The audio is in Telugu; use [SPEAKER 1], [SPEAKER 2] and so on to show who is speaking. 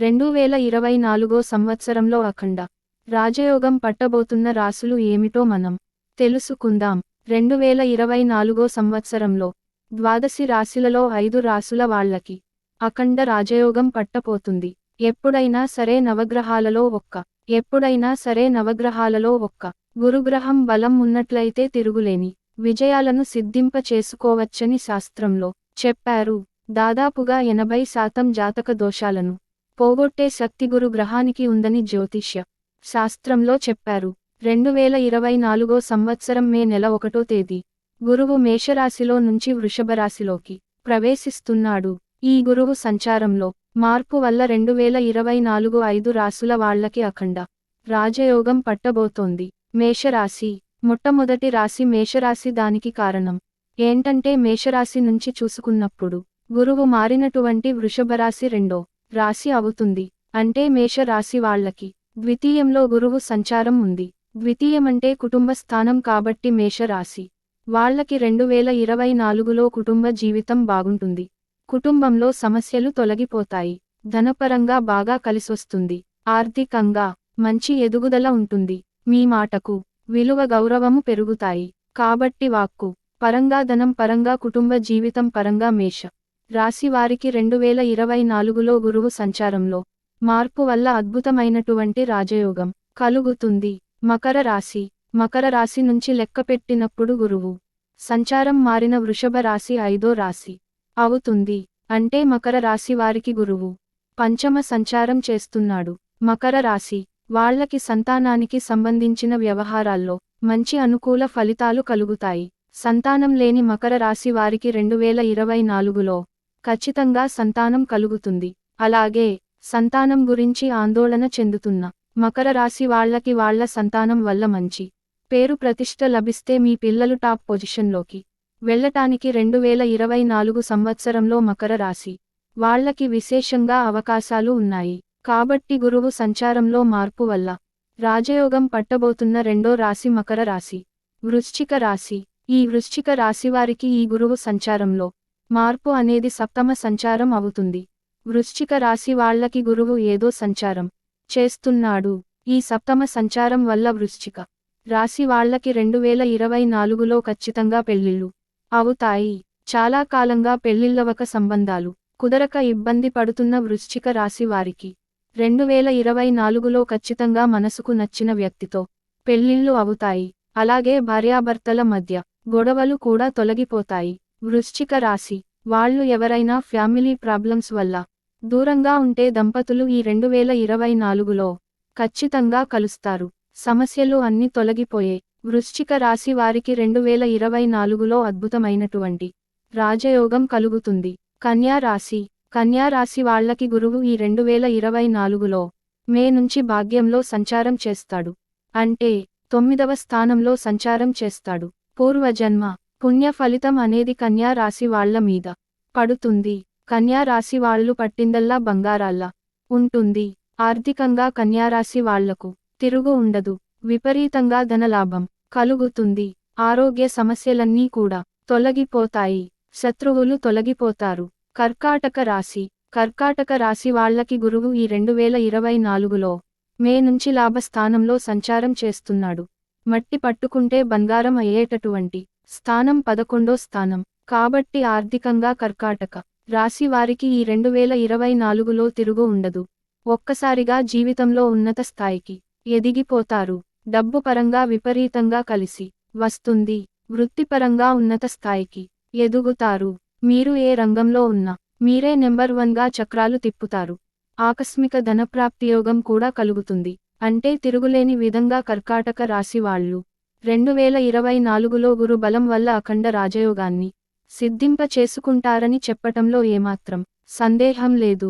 [SPEAKER 1] రెండు వేల ఇరవై నాలుగో సంవత్సరంలో అఖండ రాజయోగం పట్టబోతున్న రాసులు ఏమిటో మనం తెలుసుకుందాం. రెండు వేల ఇరవై నాలుగో సంవత్సరంలో ద్వాదశి రాశులలో ఐదు రాసుల వాళ్ళకి అఖండ రాజయోగం పట్టపోతుంది ఎప్పుడైనా సరే నవగ్రహాలలో ఒక్క ఎప్పుడైనా సరే నవగ్రహాలలో ఒక్క గురుగ్రహం బలం ఉన్నట్లయితే తిరుగులేని విజయాలను సిద్ధింప చేసుకోవచ్చని శాస్త్రంలో చెప్పారు. దాదాపుగా ఎనభై శాతం జాతక దోషాలను పోగొట్టే శక్తి గురు గ్రహానికి ఉందని జ్యోతిష్య శాస్త్రంలో చెప్పారు. రెండు వేల ఇరవై నాలుగో సంవత్సరం మే నెల ఒకటో తేదీ. గురువు మేషరాశిలో నుంచి వృషభరాశిలోకి ప్రవేశిస్తున్నాడు. ఈ గురువు సంచారంలో మార్పు వల్ల రెండు వేల ఇరవై నాలుగు ఐదు రాసుల వాళ్ళకి అఖండ రాజయోగం పట్టబోతోంది. మేషరాశి మొట్టమొదటి రాశి మేషరాశి దానికి కారణం. ఏంటంటే మేషరాశి నుంచి చూసుకున్నప్పుడు గురువు మారినటువంటి వృషభరాశి రెండో రాశి అవుతుంది. అంటే మేష రాశి వాళ్ళకి ద్వితీయంలో గురువు సంచారం ఉంది. ద్వితీయమంటే కుటుంబ స్థానం కాబట్టి మేషరాశి. వాళ్ళకి రెండు వేల ఇరవై నాలుగులో కుటుంబ జీవితం బాగుంటుంది. కుటుంబంలో సమస్యలు తొలగిపోతాయి. ధనపరంగా బాగా కలిసొస్తుంది. ఆర్థికంగా మంచి ఎదుగుదల ఉంటుంది. మీ మాటకు విలువ గౌరవము పెరుగుతాయి. కాబట్టి వాక్కు పరంగా ధనం పరంగా కుటుంబ జీవితం పరంగా మేష. రాశివారికి రెండు వేల ఇరవై నాలుగులో గురువు సంచారంలో. మార్పు వల్ల అద్భుతమైనటువంటి రాజయోగం కలుగుతుంది. మకర రాశి. మకర రాశి నుంచి లెక్కపెట్టినప్పుడు గురువు సంచారం మారిన వృషభ రాశి ఐదో రాశి అవుతుంది. అంటే మకర రాశి వారికి గురువు పంచమ సంచారం చేస్తున్నాడు. మకర రాశి వాళ్ళకి సంతానానికి సంబంధించిన వ్యవహారాల్లో మంచి అనుకూల ఫలితాలు కలుగుతాయి. సంతానం లేని మకర రాశి వారికి రెండు వేల ఇరవై నాలుగులో ఖచ్చితంగా సంతానం కలుగుతుంది. అలాగే సంతానం గురించి ఆందోళన చెందుతున్న మకర రాశి వాళ్ళకి వాళ్ళ సంతానం వల్ల మంచి పేరు ప్రతిష్ట లభిస్తే మీ పిల్లలు టాప్ పొజిషన్లోకి వెళ్ళటానికి రెండు వేల ఇరవై నాలుగు సంవత్సరంలో మకర రాశి వాళ్ళకి విశేషంగా అవకాశాలు ఉన్నాయి. కాబట్టి గురువు సంచారంలో మార్పు వల్ల రాజయోగం పట్టబోతున్న రెండో రాశి మకర రాశి. వృశ్చిక రాశి. ఈ వృశ్చిక రాశివారికి ఈ గురువు సంచారంలో మార్పు అనేది సప్తమ సంచారం అవుతుంది. వృశ్చిక రాశి వాళ్ళకి గురువు ఏదో సంచారం చేస్తున్నాడు. ఈ సప్తమ సంచారం వల్ల వృశ్చిక రాశి వాళ్ళకి రెండు వేల ఇరవై నాలుగులో ఖచ్చితంగా పెళ్ళిళ్ళు అవుతాయి. చాలా కాలంగా పెళ్ళిళ్ళవక సంబంధాలు కుదరక ఇబ్బంది పడుతున్న వృశ్చిక రాశి వారికి రెండు వేల ఇరవై నాలుగులో ఖచ్చితంగా మనసుకు నచ్చిన వ్యక్తితో పెళ్ళిళ్ళు అవుతాయి. అలాగే భార్యాభర్తల మధ్య గొడవలు కూడా తొలగిపోతాయి. వృశ్చిక రాశి. వాళ్ళు ఎవరైనా ఫ్యామిలీ ప్రాబ్లమ్స్ వల్ల దూరంగా ఉంటే దంపతులు ఈ రెండు వేల ఇరవై నాలుగులో ఖచ్చితంగా కలుస్తారు. సమస్యలు అన్ని తొలగిపోయే వృశ్చిక రాశి వారికి రెండు వేల ఇరవై నాలుగులో అద్భుతమైనటువంటి రాజయోగం కలుగుతుంది. కన్యా రాశి. కన్యా రాశి గురువు ఈ రెండు వేల ఇరవై నాలుగులో మే నుంచి భాగ్యంలో సంచారం చేస్తాడు. అంటే తొమ్మిదవ స్థానంలో సంచారం చేస్తాడు. పూర్వజన్మ పుణ్య ఫలితం అనేది కన్యా రాశి వాళ్ళ మీద పడుతుంది. కన్యా రాశి వాళ్ళు పట్టిందల్లా బంగారాల్లా ఉంటుంది. ఆర్థికంగా కన్యారాశి వాళ్ళకు తిరుగు ఉండదు. విపరీతంగా ధనలాభం కలుగుతుంది. ఆరోగ్య సమస్యలన్నీ కూడా తొలగిపోతాయి. శత్రువులు తొలగిపోతారు. కర్కాటక రాశి. కర్కాటక రాశి వాళ్ళకి గురువు ఈ రెండు వేల ఇరవై నాలుగులో మే నుంచి లాభస్థానంలో సంచారం చేస్తున్నాడు. మట్టి పట్టుకుంటే బంగారం అయ్యేటటువంటి స్థానం పదకొండో స్థానం. కాబట్టి ఆర్థికంగా కర్కాటక రాశి వారికి ఈ రెండు వేల ఇరవై నాలుగులో తిరుగు ఉండదు. ఒక్కసారిగా జీవితంలో ఉన్నత స్థాయికి ఎదిగిపోతారు. డబ్బు పరంగా విపరీతంగా కలిసి వస్తుంది. వృత్తిపరంగా ఉన్నత స్థాయికి ఎదుగుతారు. మీరు ఏ రంగంలో ఉన్నా మీరే నెంబర్ వన్గా చక్రాలు తిప్పుతారు. ఆకస్మిక ధనప్రాప్తియోగం కూడా కలుగుతుంది. అంటే తిరుగులేని విధంగా కర్కాటక రాశి వాళ్ళు రెండు వేల ఇరవై నాలుగులో గురు బలం వల్ల అఖండ రాజయోగాన్ని సిద్ధింప చేసుకుంటారని చెప్పటంలో ఏమాత్రం సందేహం లేదు.